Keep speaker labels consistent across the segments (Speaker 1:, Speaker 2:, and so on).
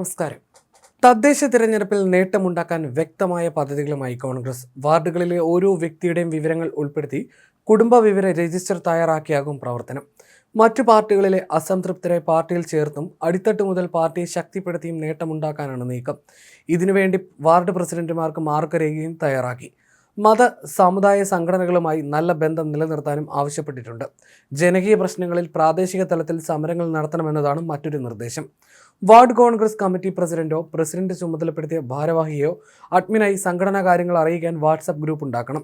Speaker 1: നമസ്കാരം. തദ്ദേശ തിരഞ്ഞെടുപ്പിൽ നേട്ടമുണ്ടാക്കാൻ വ്യക്തമായ പദ്ധതികളുമായി കോൺഗ്രസ്. വാർഡുകളിലെ ഓരോ വ്യക്തിയുടെയും വിവരങ്ങൾ ഉൾപ്പെടുത്തി കുടുംബ വിവര രജിസ്റ്റർ തയ്യാറാക്കിയാകും പ്രവർത്തനം. മറ്റു പാർട്ടികളിലെ അസംതൃപ്തരെ പാർട്ടിയിൽ ചേർത്തും അടിത്തട്ട് മുതൽ പാർട്ടിയെ ശക്തിപ്പെടുത്തിയും നേട്ടമുണ്ടാക്കാനാണ് നീക്കം. ഇതിനുവേണ്ടി വാർഡ് പ്രസിഡന്റുമാർക്ക് മാർഗരേഖയും തയ്യാറാക്കി. മത സമുദായ സംഘടനകളുമായി നല്ല ബന്ധം നിലനിർത്താനും ആവശ്യപ്പെട്ടിട്ടുണ്ട്. ജനകീയ പ്രശ്നങ്ങളിൽ പ്രാദേശിക തലത്തിൽ സമരങ്ങൾ നടത്തണമെന്നതാണ് മറ്റൊരു നിർദ്ദേശം. വാർഡ് കോൺഗ്രസ് കമ്മിറ്റി പ്രസിഡന്റോ പ്രസിഡന്റ് ചുമതലപ്പെടുത്തിയ ഭാരവാഹിയോ അഡ്മിനായി സംഘടനാ കാര്യങ്ങൾ അറിയിക്കാൻ വാട്സപ്പ് ഗ്രൂപ്പ് ഉണ്ടാക്കണം.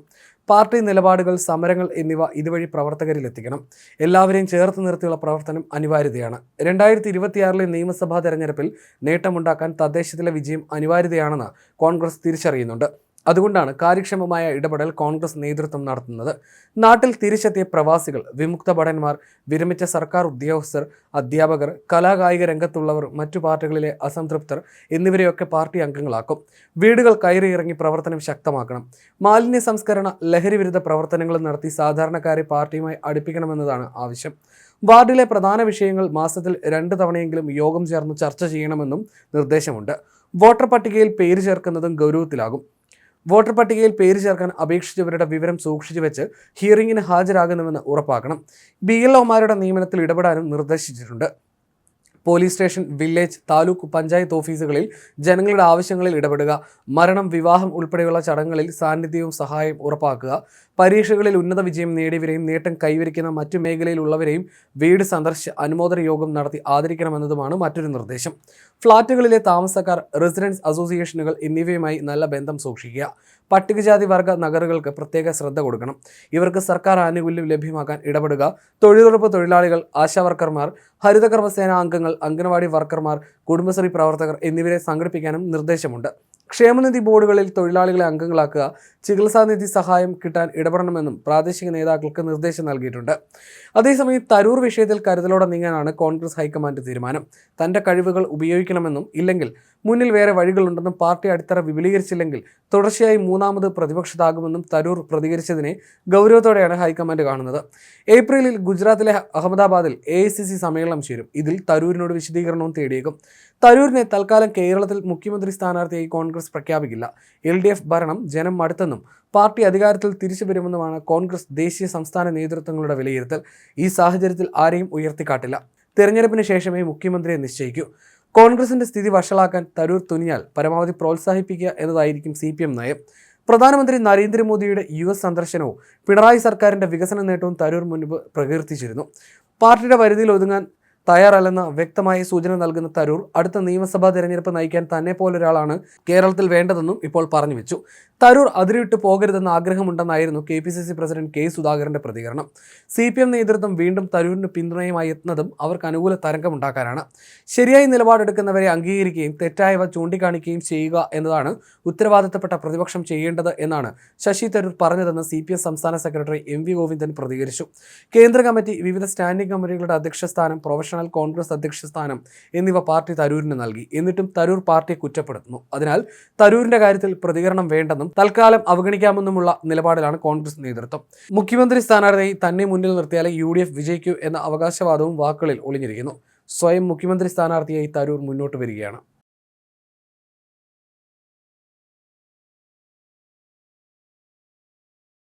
Speaker 1: പാർട്ടി നിലപാടുകൾ സമരങ്ങൾ എന്നിവ ഇതുവഴി പ്രവർത്തകരിൽ എത്തിക്കണം എല്ലാവരെയും ചേർത്ത് നിർത്തിയുള്ള പ്രവർത്തനം അനിവാര്യതയാണ്. രണ്ടായിരത്തി ഇരുപത്തിയാറിലെ നിയമസഭാ തെരഞ്ഞെടുപ്പിൽ നേട്ടമുണ്ടാക്കാൻ തദ്ദേശത്തിലെ വിജയം അനിവാര്യതയാണെന്ന് കോൺഗ്രസ് തിരിച്ചറിയുന്നുണ്ട്. അതുകൊണ്ടാണ് കാര്യക്ഷമമായ ഇടപെടൽ കോൺഗ്രസ് നേതൃത്വം നടത്തുന്നത്. നാട്ടിൽ തിരിച്ചെത്തിയ പ്രവാസികൾ വിമുക്ത ഭടന്മാർ വിരമിച്ച സർക്കാർ ഉദ്യോഗസ്ഥർ അധ്യാപകർ കലാകായിക രംഗത്തുള്ളവർ മറ്റു പാർട്ടികളിലെ അസംതൃപ്തർ എന്നിവരെയൊക്കെ പാർട്ടി അംഗങ്ങളാക്കും. വീടുകൾ കയറിയിറങ്ങി പ്രവർത്തനം ശക്തമാക്കണം. മാലിന്യ സംസ്കരണ ലഹരി വിരുദ്ധ പ്രവർത്തനങ്ങൾ നടത്തി സാധാരണക്കാരെ പാർട്ടിയുമായി അടുപ്പിക്കണമെന്നതാണ് ആവശ്യം. വാർഡിലെ പ്രധാന വിഷയങ്ങൾ മാസത്തിൽ രണ്ട് തവണയെങ്കിലും യോഗം ചേർന്ന് ചർച്ച ചെയ്യണമെന്നും നിർദ്ദേശമുണ്ട്. വോട്ടർ പട്ടികയിൽ പേര് ചേർക്കുന്നതും ഗൗരവത്തിലാകും. വോട്ടർ പട്ടികയിൽ പേര് ചേർക്കാൻ അപേക്ഷിച്ചവരുടെ വിവരം സൂക്ഷിച്ചു വെച്ച് ഹിയറിംഗിന് ഹാജരാകുന്നുവെന്ന് ഉറപ്പാക്കണം. ബി എൽ ഒമാരുടെ നിയമനത്തിൽ ഇടപെടാനും നിർദ്ദേശിച്ചിട്ടുണ്ട്. Police station village taluk panchayat ഓഫീസുകളിൽ ജനങ്ങളുടെ ആവശ്യങ്ങളിൽ ഇടപെടുക മരണം വിവാഹം ഉൾപ്പെടെയുള്ള ചടങ്ങുകളിൽ സാന്നിധ്യവും സഹായം ഉറപ്പാക്കുക പരീക്ഷകളിൽ ഉന്നത വിജയം നേടിയവരെയും നേട്ടം കൈവരിക്കുന്ന മറ്റു മേഖലയിലുള്ളവരെയും വീട് സന്ദർശിച്ച് അനുമോദന യോഗം നടത്തി ആദരിക്കണമെന്നതുമാണ് മറ്റൊരു നിർദ്ദേശം. ഫ്ളാറ്റുകളിലെ താമസക്കാർ റെസിഡൻസ് അസോസിയേഷനുകൾ എന്നിവയുമായി നല്ല ബന്ധം സൂക്ഷിക്കുക. പട്ടികജാതി വർഗ നഗറുകൾക്ക് പ്രത്യേക ശ്രദ്ധ കൊടുക്കണം. ഇവർക്ക് സർക്കാർ ആനുകൂല്യം ലഭ്യമാക്കാൻ ഇടപെടുക. തൊഴിലുറപ്പ് തൊഴിലാളികൾ ആശാവർക്കർമാർ ഹരിതകർമ്മസേന അംഗങ്ങൾ അംഗനവാടി വർക്കർമാർ കുടുംബശ്രീ പ്രവർത്തകർ എന്നിവരെ സംഘടിപ്പിക്കാനും നിർദ്ദേശമുണ്ട്. ക്ഷേമനിധി ബോർഡുകളിൽ തൊഴിലാളികളെ അംഗങ്ങളാക്കുക ചികിത്സാനിധി സഹായം കിട്ടാൻ ഇടപെടണമെന്നും പ്രാദേശിക നേതാക്കൾക്ക് നിർദ്ദേശം നൽകിയിട്ടുണ്ട്. അതേസമയം തരൂർ വിഷയത്തിൽ കരുതലോടെ നീങ്ങാനാണ് കോൺഗ്രസ് ഹൈക്കമാൻഡ് തീരുമാനം. തന്റെ കഴിവുകൾ ഉപയോഗിക്കണമെന്നും ഇല്ലെങ്കിൽ മുന്നിൽ വേറെ വഴികളുണ്ടെന്നും പാർട്ടി അടിത്തറ വിപുലീകരിച്ചില്ലെങ്കിൽ തുടർച്ചയായി മൂന്നാമത് പ്രതിപക്ഷത്താകുമെന്നും തരൂർ പ്രതികരിച്ചതിനെ ഗൗരവത്തോടെയാണ് ഹൈക്കമാൻഡ് കാണുന്നത്. ഏപ്രിലിൽ ഗുജറാത്തിലെ അഹമ്മദാബാദിൽ എ സമ്മേളനം ചേരും. ഇതിൽ തരൂരിനോട് വിശദീകരണവും തേടിയേക്കും. തരൂരിനെ തൽക്കാലം കേരളത്തിൽ മുഖ്യമന്ത്രി സ്ഥാനാർത്ഥിയായി കോൺഗ്രസ് പ്രഖ്യാപിക്കില്ല. എൽ ഡി എഫ് ഭരണം ജനം മടുത്തെന്നും പാർട്ടി അധികാരത്തിൽ തിരിച്ചു വരുമെന്നുമാണ് കോൺഗ്രസ് ദേശീയ സംസ്ഥാന നേതൃത്വങ്ങളുടെ വിലയിരുത്തൽ. ഈ സാഹചര്യത്തിൽ ആരെയും ഉയർത്തിക്കാട്ടില്ല. തെരഞ്ഞെടുപ്പിന് ശേഷമേ മുഖ്യമന്ത്രിയെ നിശ്ചയിക്കൂ. കോൺഗ്രസിന്റെ സ്ഥിതി വഷളാക്കാൻ തരൂർ തുനിയാൽ പരമാവധി പ്രോത്സാഹിപ്പിക്കുക എന്നതായിരിക്കും സി പി എം നയം. പ്രധാനമന്ത്രി നരേന്ദ്രമോദിയുടെ യു എസ് സന്ദർശനവും പിണറായി സർക്കാരിന്റെ വികസന നേട്ടവും തരൂർ മുൻപ് പ്രകീർത്തിച്ചിരുന്നു. പാർട്ടിയുടെ പരിധിയിൽ ഒതുങ്ങാൻ തയ്യാറല്ലെന്ന വ്യക്തമായ സൂചന നൽകുന്ന തരൂർ അടുത്ത നിയമസഭാ തെരഞ്ഞെടുപ്പ് നയിക്കാൻ തന്നെ പോലൊരാളാണ് കേരളത്തിൽ വേണ്ടതെന്നും ഇപ്പോൾ പറഞ്ഞു വെച്ചു. തരൂർ അതിരിട്ട് പോകരുതെന്ന ആഗ്രഹമുണ്ടെന്നായിരുന്നു K P C C president K സുധാകരന്റെ പ്രതികരണം. സി പി എം നേതൃത്വം വീണ്ടും തരൂരിന് പിന്തുണയുമായി എത്തുന്നതും അവർക്ക് അനുകൂല തരംഗമുണ്ടാക്കാനാണ്. ശരിയായ നിലപാടെടുക്കുന്നവരെ അംഗീകരിക്കുകയും തെറ്റായവ ചൂണ്ടിക്കാണിക്കുകയും ചെയ്യുക എന്നതാണ് ഉത്തരവാദിത്തപ്പെട്ട പ്രതിപക്ഷം ചെയ്യേണ്ടത് എന്നാണ് ശശി തരൂർ പറഞ്ഞതെന്ന് സി പി എം സംസ്ഥാന സെക്രട്ടറി എം വി ഗോവിന്ദൻ പ്രതികരിച്ചു. കേന്ദ്ര കമ്മിറ്റി വിവിധ സ്റ്റാൻഡിംഗ് കമ്മിറ്റികളുടെ അധ്യക്ഷ സ്ഥാനം പ്രൊഫഷണൽ കോൺഗ്രസ് അധ്യക്ഷ സ്ഥാനം എന്നിവ പാർട്ടി തരൂരിന് നൽകി. എന്നിട്ടും തരൂർ പാർട്ടിയെ കുറ്റപ്പെടുത്തുന്നു. അതിനാൽ തരൂരിന്റെ കാര്യത്തിൽ പ്രതികരണം വേണ്ടെന്നും തൽക്കാലം അവഗണിക്കാമെന്നുമുള്ള നിലപാടിലാണ് കോൺഗ്രസ് നേതൃത്വം. മുഖ്യമന്ത്രി സ്ഥാനാർത്ഥിയെ തന്നെ മുന്നിൽ നിർത്തിയാലേ യു ഡി എഫ് വിജയിക്കൂ എന്ന അവകാശവാദവും വാക്കുകളിൽ ഒളിഞ്ഞിരിക്കുന്നു. സ്വയം മുഖ്യമന്ത്രി സ്ഥാനാർത്ഥിയായി തരൂർ മുന്നോട്ട് വരികയാണ്.